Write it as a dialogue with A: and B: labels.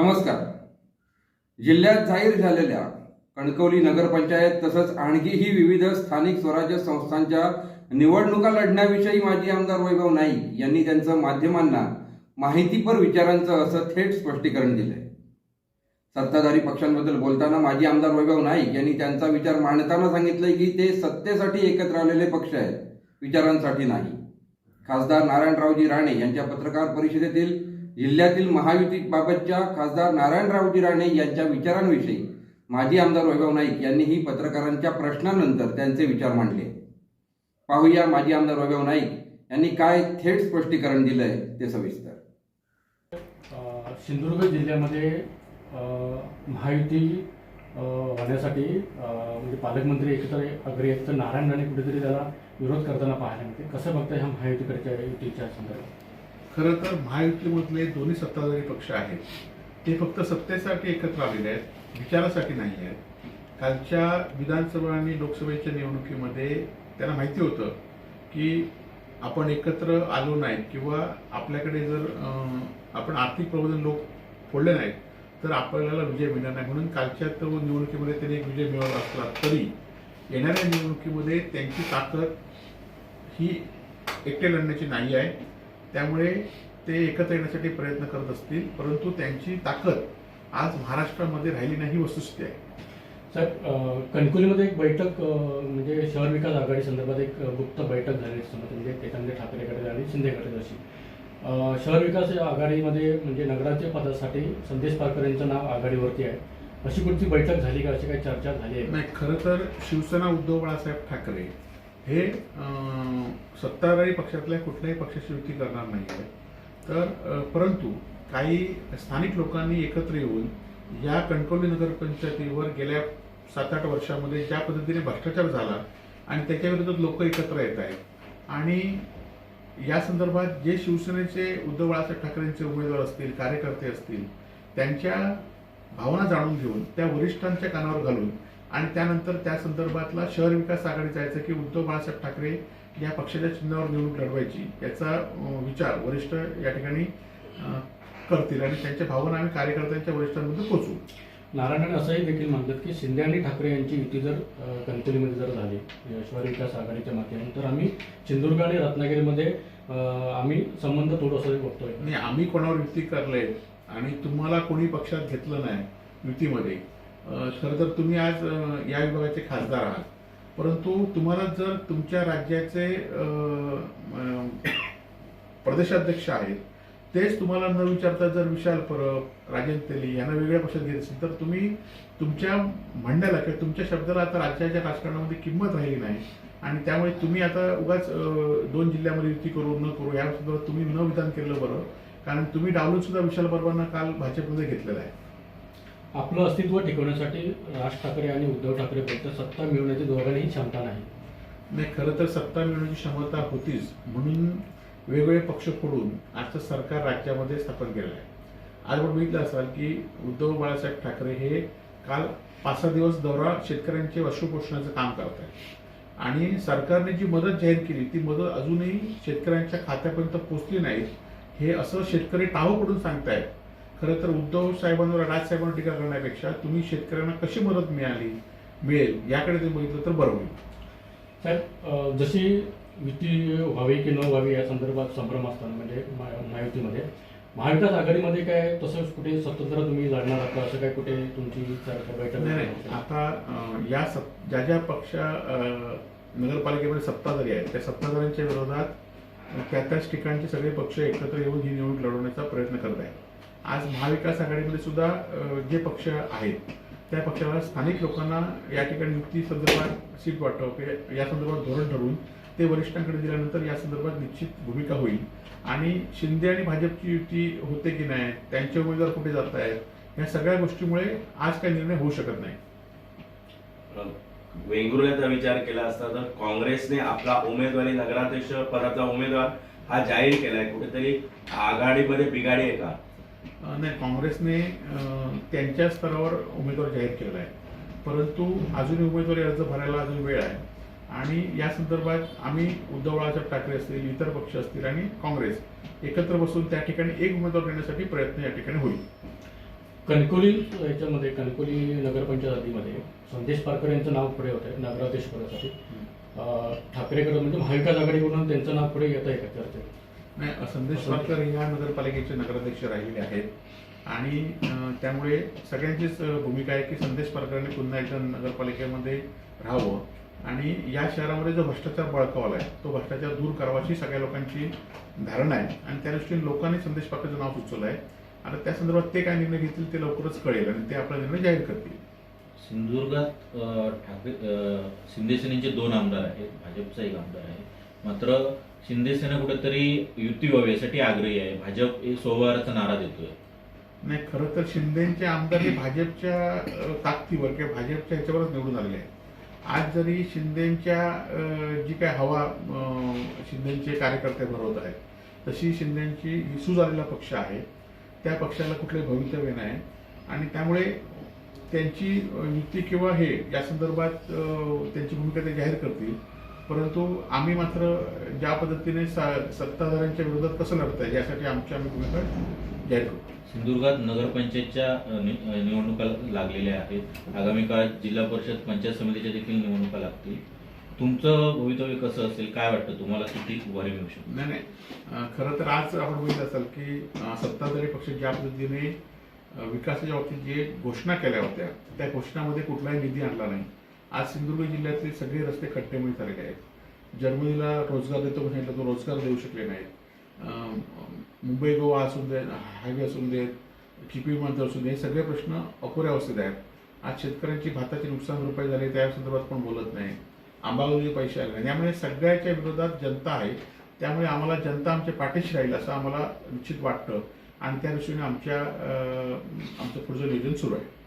A: नमस्कार. जिल्ह्यात जाहीर झालेल्या कणकवली नगरपंचायत तसंच आणखीही विविध स्थानिक स्वराज्य संस्थांच्या निवडणुका लढण्याविषयी माजी आमदार वैभव नाईक यांनी त्यांचं माध्यमांना माहितीपर विचारांचं असं थेट स्पष्टीकरण दिलंय. सत्ताधारी पक्षांबद्दल बोलताना माजी आमदार वैभव नाईक यांनी त्यांचा विचार मांडताना सांगितलंय की ते सत्तेसाठी एकत्र आलेले पक्ष आहेत विचारांसाठी नाही. खासदार नारायणरावजी राणे यांच्या पत्रकार परिषदेतील जिल्ह्यातील महायुतीबाबतच्या खासदार नारायणरावजी राणे यांच्या विचारांविषयी माजी आमदार वैभव नाईक यांनीही पत्रकारांच्या प्रश्नानंतर त्यांचे विचार मांडले. पाहूया माजी आमदार वैभव नाईक यांनी काय थेट स्पष्टीकरण दिलंय ते सविस्तर.
B: सिंधुदुर्ग जिल्ह्यामध्ये महायुती होण्यासाठी म्हणजे पालकमंत्री एकत्र अग्रे तर नारायण राणे कुठेतरी त्याला विरोध करताना पाहायला मिळते. कसं बघताय ह्या महायुतीकडच्या युतीच्या संदर्भात?
C: खरं तर महायुतीमधले दोन्ही सत्ताधारी पक्ष आहेत. ते फक्त सत्तेसाठी एकत्र आलेले आहेत विचारासाठी नाही आहेत. कालच्या विधानसभा आणि लोकसभेच्या निवडणुकीमध्ये त्यांना माहिती होतं की आपण एकत्र आलो नाहीत किंवा आपल्याकडे जर आपण आर्थिक प्रबोधन लोक फोडले नाहीत तर आपल्याला विजय मिळणार नाही. म्हणून कालच्या तर निवडणुकीमध्ये त्यांनी एक विजय मिळवला असला तरी येणाऱ्या निवडणुकीमध्ये त्यांची ताकद ही एकटे लढण्याची नाही आहे. त्यामुळे ते एकत्र येण्यासाठी प्रयत्न करत असतील परंतु त्यांची ताकद आज महाराष्ट्रामध्ये राहिली नाही ही वस्तुस्थिती आहे.
B: साहेब अ, कणकवलीमध्ये एक बैठक म्हणजे शहर विकास आघाडी संदर्भात एक गुप्त बैठक झाली म्हणजे एकंदर ठाकरेकडे आणि शिंदेकडे जशी अ, शहर विकास या आघाडीमध्ये म्हणजे नगराच्या पदासाठी संदेश पारकर यांचं नाव आघाडीवरती आहे. अशी कुठची बैठक झाली का? अशी काही चर्चा झाली आहे?
C: नाही खरं तर शिवसेना उद्धव बाळासाहेब ठाकरे हे सत्ताधारी पक्षातल्या कुठल्याही पक्षाची युती करणार नाही आहे तर परंतु काही स्थानिक लोकांनी एकत्र येऊन या कणकवली नगरपंचायतीवर गेल्या सात आठ वर्षामध्ये ज्या पद्धतीने भ्रष्टाचार झाला आणि त्याच्या लोक एकत्र येत आहेत आणि या संदर्भात जे शिवसेनेचे उद्धव बाळासाहेब ठाकरेंचे उमेदवार असतील कार्यकर्ते असतील त्यांच्या भावना जाणून घेऊन त्या वरिष्ठांच्या कानावर घालून आणि त्यानंतर त्या संदर्भातला शहर विकास आघाडी जायचं की उद्धव बाळासाहेब ठाकरे या पक्षाच्या चिन्हावर निवडणूक लढवायची याचा विचार वरिष्ठ या ठिकाणी करतील आणि त्यांच्या भावना आम्ही कार्यकर्त्यांच्या वरिष्ठांमध्ये पोचवू
B: नारायण असंही देखील म्हणतात की शिंदे आणि ठाकरे यांची युती जर अ, कणकवलीमध्ये जर झाली शहर विकास आघाडीच्या माध्यमातून तर आम्ही सिंधुदुर्ग आणि रत्नागिरीमध्ये आम्ही संबंध तोडू असं बघतोय.
C: आणि आम्ही कोणावर युती करले आणि तुम्हाला कोणी पक्षात घेतलं नाही युतीमध्ये खरं तर तुम्ही आज या विभागाचे खासदार आहात. परंतु तुम्हाला जर तुमच्या राज्याचे प्रदेशाध्यक्ष आहेत तेच तुम्हाला न विचारता जर विशाल परब राजेंद्र तेली यांना वेगळ्या पक्षात घेत असेल तर तुम्ही तुमच्या म्हणण्याला किंवा तुमच्या शब्दाला आता राज्याच्या राजकारणामध्ये किंमत राहिली नाही. आणि त्यामुळे तुम्ही आता उगाच दोन जिल्ह्यामध्ये युती करू न करू या संदर्भात तुम्ही न विधान केलं बरं. कारण तुम्ही डावलून सुद्धा विशाल परबांना काल भाजपमध्ये घेतलेलं आहे.
B: आपलं अस्तित्व टिकवण्यासाठी राज ठाकरे आणि उद्धव ठाकरे बोलतात सत्ता मिळवण्याची दोघांनाही क्षमता नाही.
C: नाही खरं तर सत्ता मिळवण्याची क्षमता होतीच. म्हणून वेगवेगळे पक्ष फोडून आजचं सरकार राज्यामध्ये स्थापन केलं आहे. आज आपण बघितलं असाल की उद्धव बाळासाहेब ठाकरे हे काल पाच सहा दिवस दौरा शेतकऱ्यांचे अश्रुपोषणाचं काम करत आहे आणि सरकारने जी मदत जाहीर केली ती मदत अजूनही शेतकऱ्यांच्या खात्यापर्यंत पोहोचली नाही हे असं शेतकरी टाहो पडून सांगतायत. खरं तर उद्धव साहेबांवर राजसाहेबांवर टीका करण्यापेक्षा तुम्ही शेतकऱ्यांना कशी मदत मिळाली मिळेल याकडे तुम्ही बघितलं तर बरं होईल.
B: साहेब जशी युती व्हावी की न व्हावी या संदर्भात संभ्रम असताना म्हणजे महायुतीमध्ये महाविकास आघाडीमध्ये काय तसं कुठे स्वतंत्र तुम्ही लढणार आहात का? असं काय कुठे तुमची बैठक
C: आता या सत ज्या ज्या पक्ष नगरपालिकेमध्ये सत्ताधारी आहेत त्या सत्ताधाऱ्यांच्या विरोधात त्या त्याच ठिकाणचे सगळे पक्ष एकत्र येऊन ही निवडणूक लढवण्याचा प्रयत्न करत आहेत. आज महाविकास आघाडीमध्ये सुद्धा जे पक्ष आहेत त्या पक्षाला स्थानिक लोकांना या ठिकाणी युक्ती संदर्भात सीट वाटप या संदर्भात धोरण ठरवून ते वरिष्ठांकडे दिल्यानंतर या संदर्भात निश्चित भूमिका होईल. आणि शिंदे आणि भाजपची युती होते की नाही त्यांचे उमेदवार कुठे जात आहेत या सगळ्या गोष्टीमुळे आज काही निर्णय होऊ शकत नाही.
D: वेंगुर्ल्याचा विचार केला असता तर काँग्रेसने आपला उमेदवारी नगराध्यक्ष पदाचा उमेदवार हा जाहीर केलाय. कुठेतरी आघाडीमध्ये बिघाडी आहे का?
C: नाही काँग्रेसने त्यांच्या स्तरावर उमेदवार जाहीर केलेला आहे परंतु अजूनही उमेदवारी अर्ज भरायला अजून वेळ आहे. आणि या संदर्भात आम्ही उद्धव बाळासाहेब ठाकरे असतील इतर पक्ष असतील आणि काँग्रेस एकत्र बसून त्या ठिकाणी एक उमेदवार देण्यासाठी प्रयत्न या ठिकाणी होईल.
B: कणकोली याच्यामध्ये कणकोली नगरपंचायत हद्दीमध्ये संदेश पारकर यांचं नाव पुढे होतं नगराध्यक्ष पदासाठी. ठाकरेकडे म्हणजे महाविकास आघाडीकडून त्यांचं नाव पुढे येत आहे का चर्चेत.
C: नाही संदेश पारकर या नगरपालिकेचे नगराध्यक्ष राहिलेले आहेत. आणि त्यामुळे सगळ्यांचीच भूमिका आहे की संदेश पारकरांनी पुन्हा एकदा नगरपालिकेमध्ये राहावं. आणि या शहरामध्ये जो भ्रष्टाचार बळकावला आहे तो भ्रष्टाचार दूर करावाची सगळ्या लोकांची धारणा आहे. आणि त्या दृष्टीने लोकांनी संदेश पारकरचं नाव सुचवलं आहे आणि त्या संदर्भात ते काय निर्णय घेतील ते लवकरच कळेल आणि ते आपला निर्णय जाहीर करतील.
E: सिंधुदुर्गात ठाकरे शिंदे सेनेचे दोन आमदार आहेत भाजपचा एक आमदार आहे. मात्र शिंदे सेना कुठेतरी युती व्हावी यासाठी आग्रही आहे. भाजप हे सोमवाराचा नारा देतोय.
C: नाही खरं तर शिंदेचे आमदार हे भाजपच्या ताकदीवर किंवा भाजपच्या ह्याच्यावरच निवडून आलेले आहेत. आज जरी शिंदेच्या जी काय हवा शिंदेचे कार्यकर्ते भरवत आहेत तशी शिंदेची विसू झालेला पक्ष आहे. त्या पक्षाला कुठले भवितव्य नाही. आणि त्यामुळे त्यांची युती किंवा हे या संदर्भात त्यांची भूमिका ते जाहीर करतील. परंतु आम्ही मात्र ज्या पद्धतीने सत्ताधाऱ्यांच्या विरोधात कसं लढत आहे यासाठी आमची आम्ही भूमिका जाहीर करतो
E: सिंधुदुर्गात नगरपंचायतच्या निवडणुका लागलेल्या आहेत. आगामी काळात जिल्हा परिषद पंचायत समितीच्या देखील निवडणुका लागतील. तुमचं भवितव्य कसं असेल काय वाटतं? तुम्हाला किती उभारी मिळू शकते?
C: नाही नाही. खरं तर आज आपण बघितलं असाल की सत्ताधारी पक्ष ज्या पद्धतीने विकासाच्या बाबतीत जे घोषणा केल्या होत्या त्या घोषणामध्ये कुठलाही निधी आणला नाही. आज सिंधुदुर्ग जिल्ह्यातले सगळे रस्ते खड्डेमुळे झालेले आहेत. जर्मनीला रोजगार देतो म्हणून तो रोजगार देऊ शकले नाहीत मुंबई गोवा असू दे हायवे असू देत चिपी विमानतळ असू दे हे सगळे प्रश्न अपुऱ्या अवस्थेत आहेत. आज शेतकऱ्यांची भाताची नुकसान भरपाई झाली त्या संदर्भात कोण बोलत नाही. आंबावली पैसे आले नाही. त्यामुळे सगळ्याच्या विरोधात जनता आहे. त्यामुळे आम्हाला जनता आमच्या पाठीशी राहील असं आम्हाला निश्चित वाटतं. आणि त्या दृष्टीने आमच्या आमचं पुढचं नियोजन सुरू आहे.